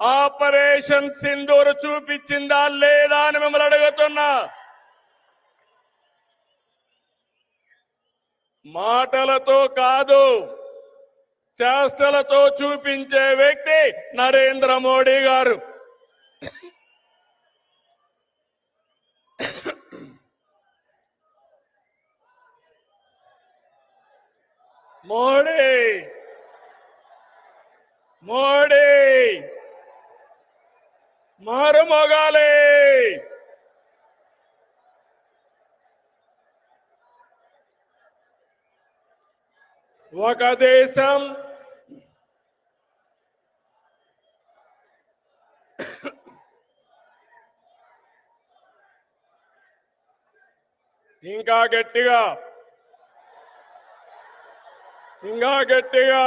Operation Sindoor చూపించిందా లేదా అని మిమ్మల్ని అడుగుతున్నా. మాటలతో కాదు చేష్టలతో చూపించే వ్యక్తి నరేంద్ర మోడీ గారు. మోడీ! మోడీ! మారుమోగాలి. ఒక దేశం ఇంకా గట్టిగా ఇంకా గట్టిగా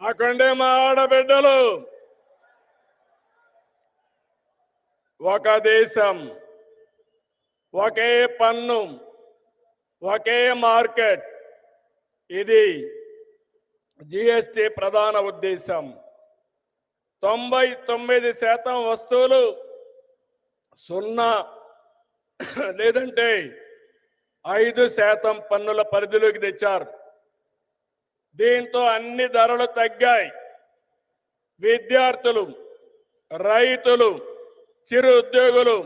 అక్కడే మా ఆడబిడ్డలు ఒక దేశం ఒకే పన్ను ఒకే మార్కెట్. ఇది జిఎస్టి ప్రధాన ఉద్దేశం. తొంభై తొమ్మిది శాతం వస్తువులు సున్నా లేదంటే ఐదు శాతం పన్నుల పరిధిలోకి తెచ్చారు. దీంతో అన్ని ధరలు తగ్గాయి. విద్యార్థులు రైతులు చిరు ఉద్యోగులు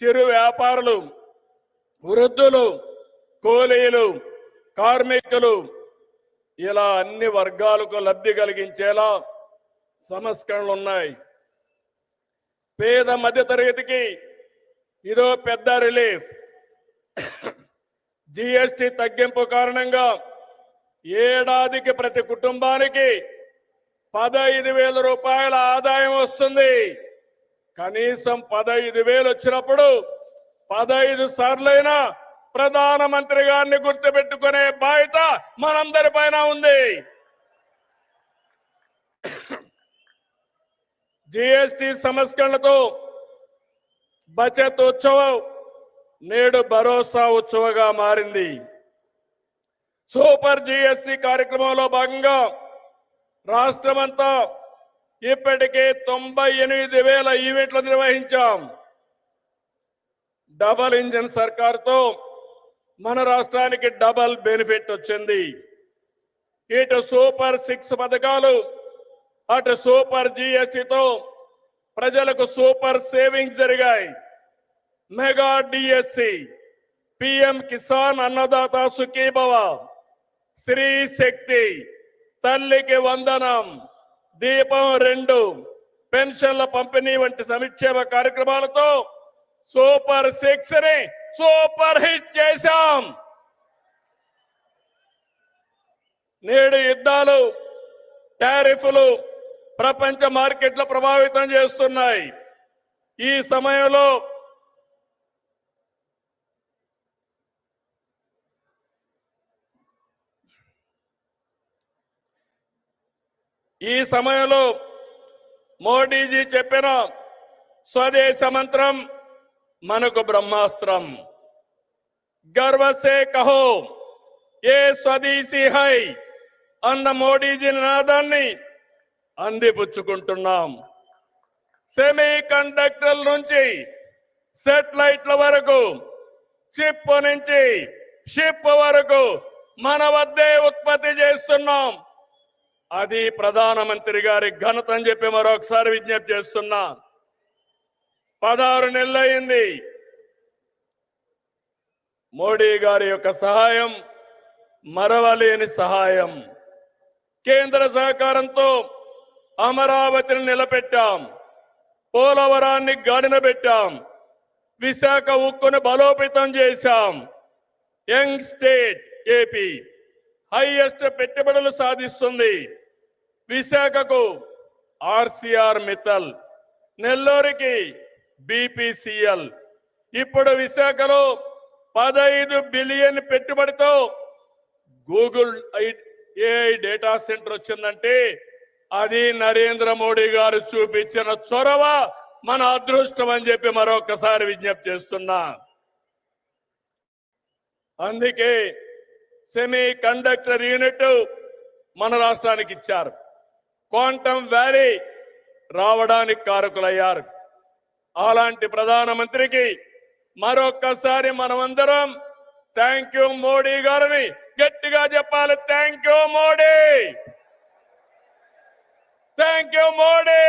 చిరు వ్యాపారులు వృద్ధులు కూలీలు కార్మికులు ఇలా అన్ని వర్గాలకు లబ్ధి కలిగించేలా సంస్కరణలు ఉన్నాయి. పేద మధ్య తరగతికి ఇదో పెద్ద రిలీఫ్. జిఎస్టి తగ్గింపు కారణంగా ఏడాదికి ప్రతి కుటుంబానికి పదహైదు వేల రూపాయల ఆదాయం వస్తుంది. కనీసం పదహైదు వేలు వచ్చినప్పుడు పదహైదు సార్లైనా ప్రధానమంత్రి గారిని గుర్తుపెట్టుకునే బాధ్యత మనందరి పైన ఉంది. జిఎస్టి సంస్కరణతో బచత్ ఉత్సవం నేడు భరోసా ఉత్సవగా మారింది. సూపర్ జిఎస్టి కార్యక్రమంలో భాగంగా రాష్ట్రమంతా ఇప్పటికే తొంభై ఎనిమిది వేల ఈవెంట్లు నిర్వహించాం. డబల్ ఇంజిన్ సర్కార్తో మన రాష్ట్రానికి డబల్ బెనిఫిట్ వచ్చింది. ఇటు సూపర్ సిక్స్ పథకాలు అటు సూపర్ జిఎస్టితో ప్రజలకు సూపర్ సేవింగ్స్ జరిగాయి. Mega DSC PM Kisan Annadata Sukhibhava Shri Shakti Talliki Vandanam. Deepam రెండు పెన్షన్ల పంపిణీ వంటి సంక్షేమ కార్యక్రమాలతో సూపర్ సిక్స్ని సూపర్ హిట్ చేశాం. నేడు యుద్ధాలు టారిఫ్లు ప్రపంచ మార్కెట్లు ప్రభావితం చేస్తున్నాయి. ఈ సమయంలో ఈ సమయంలో మోడీజీ చెప్పిన స్వదేశ మంత్రం మనకు బ్రహ్మాస్త్రం. గర్వసే కహో ఏ స్వదేశీ హై అన్న మోడీజీ నినాదాన్ని అందిపుచ్చుకుంటున్నాం. సెమీ కండక్టర్ల నుంచి సెటిలైట్ల వరకు చిప్ నుంచి షిప్ వరకు మన వద్దే ఉత్పత్తి చేస్తున్నాం. అది ప్రధానమంత్రి గారి ఘనత అని చెప్పి మరొకసారి విజ్ఞప్తి చేస్తున్నా. పదహారు నెలలైంది మోడీ గారి యొక్క సహాయం మరవలేని సహాయం. కేంద్ర సహకారంతో అమరావతిని నిలబెట్టాం. పోలవరాన్ని గాడిన పెట్టాం. విశాఖ ఉక్కును బలోపేతం చేశాం. Young state AP. హైయెస్ట్ పెట్టుబడులు సాధిస్తుంది. విశాఖకు ఆర్సిఆర్ మిత్తల్ నెల్లూరికి బీపీసీఎల్. ఇప్పుడు విశాఖలో పదహైదు బిలియన్ పెట్టుబడితో గూగుల్ ఏఐ డేటా సెంటర్ వచ్చిందంటే అది నరేంద్ర మోడీ గారు చూపించిన చొరవ మన అదృష్టం అని చెప్పి మరొకసారి విజ్ఞప్తి చేస్తున్నా. అందుకే సెమీ కండక్టర్ యూనిట్ మన రాష్ట్రానికి ఇచ్చారు. క్వాంటమ్ వ్యాలీ రావడానికి కారకులయ్యారు. అలాంటి ప్రధానమంత్రికి మరొక్కసారి మనమందరం థ్యాంక్ యూ మోడీ గారిని. గట్టిగా చెప్పాలి thank you Modi. Thank you Modi.